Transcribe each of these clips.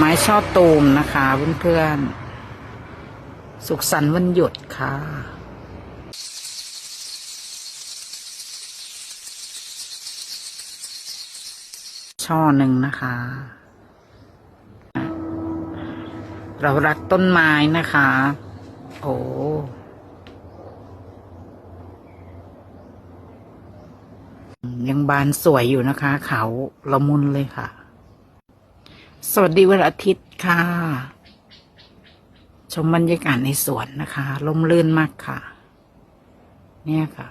ไม้ช่อตูมนะคะเพื่อนๆ สุขสันต์วันหยุดค่ะช่อหนึ่งนะคะ เรารักต้นไม้นะคะ โอ้ยังบานสวยอยู่นะคะ เขาละมุนเลยค่ะ สวัสดีวันอาทิตย์ค่ะ ชมบรรยากาศในสวนนะคะลมลื่นมากค่ะ เนี่ยค่ะ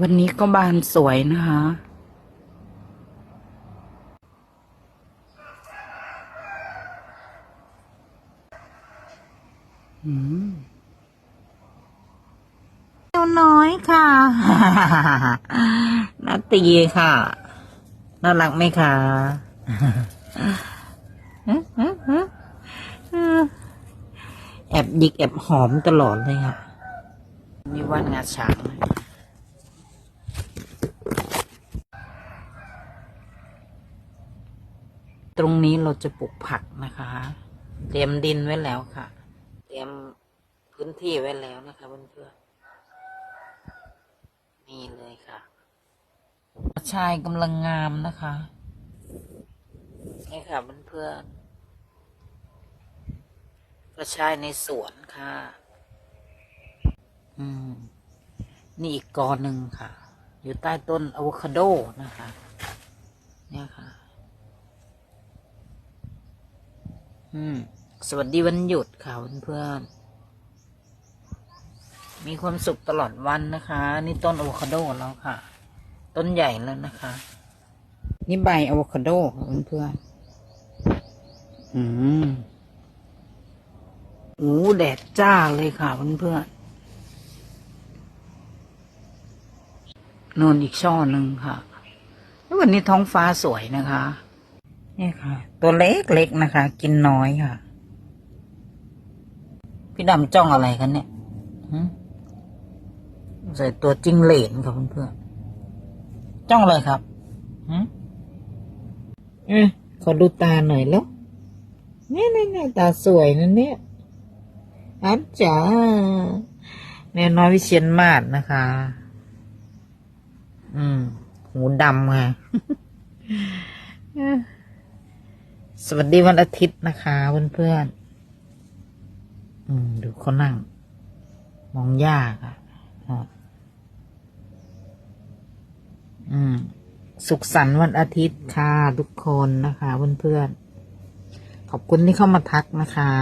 วันนี้ก็บานสวยนะคะ อืมเจ้าน้อยค่ะนาตีค่ะ น่ารักไหมคะ แอบหยิกแอบหอมตลอดเลยค่ะมีว่านงาช้างตรงนี้เราจะปลูกผักนะคะ เตรียมดินไว้แล้วค่ะ เตรียมพื้นที่ไว้แล้วนะคะเพื่อนๆนี่เลยค่ะชายกำลังงามนะคะ นี่ค่ะเพื่อนๆกระชายในสวนค่ะ อืม นี่อีกกอหนึ่งค่ะ อยู่ใต้ต้นอะโวคาโดนะคะ เนี่ยค่ะ อืม สวัสดีวันหยุดค่ะเพื่อนๆมีความสุขตลอดวันนะคะ นี่ต้นอะโวคาโดแล้วค่ะ ต้นใหญ่แล้วนะคะ นี่ใบอะโวคาโดค่ะเพื่อนๆ อืมโอ้แดดจ้าเลยค่ะเพื่อนๆนนอีกช่อหนึ่งค่ะแล้ววันนี้ท้องฟ้าสวยนะคะ นี่ค่ะ ตัวเล็กเล็กๆนะคะ กินน้อยค่ะ พี่ดำจ้องอะไรกันเนี่ยหึใส่ตัวจิ้งเหลนครับเพื่อนๆจ้องอะไรครับหึเอะขอดูตาหน่อยแล้วเนี่เนี่เนี่ตาสวยนะเนี่ยอันจ๋าแม่น้อยวิเชียนมาศนะคะ อืม หูดำค่ะ สวัสดีวันอาทิตย์นะคะเพื่อนๆอืม ดูเขานั่ง มองยากอะอะอืม สุขสันต์วันอาทิตย์ค่ะ ทุกคนนะคะเพื่อนๆ ขอบคุณที่เข้ามาทักนะคะ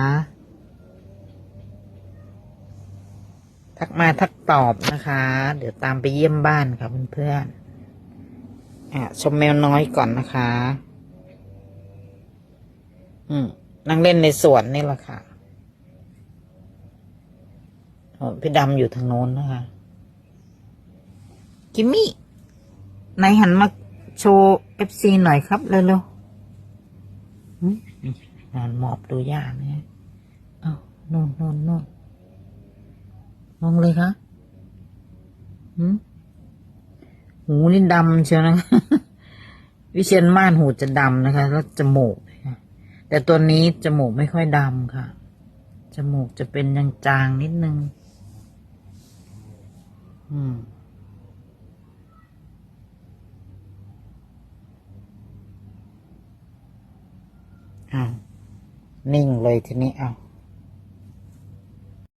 ทักมาทักตอบนะคะ เดี๋ยวตามไปเยี่ยมบ้านค่ะเพื่อนๆอะชมแมวน้อยก่อนนะคะ อืมนั่งเล่นในสวนนี่แหละค่ะพี่ดำอยู่ทางโน้นนะคะกิมมี่ไหนหันมาโชว์เอฟซีหน่อยครับเร็วๆ นอนหมอบดูยากเนี่ยเอาโน่นน่นน่นมองเลยคะหืมหูนี่ดำเชียวนะ วิเชียนม่านหูจะดำนะคะ แล้วจมูกะะแต่ตัวนี้จมูกไม่ค่อยดำค่ะ จมูกจะเป็นยังจางๆนิดนึง อืมอ้าว นิ่งเลยทีนี้อ้า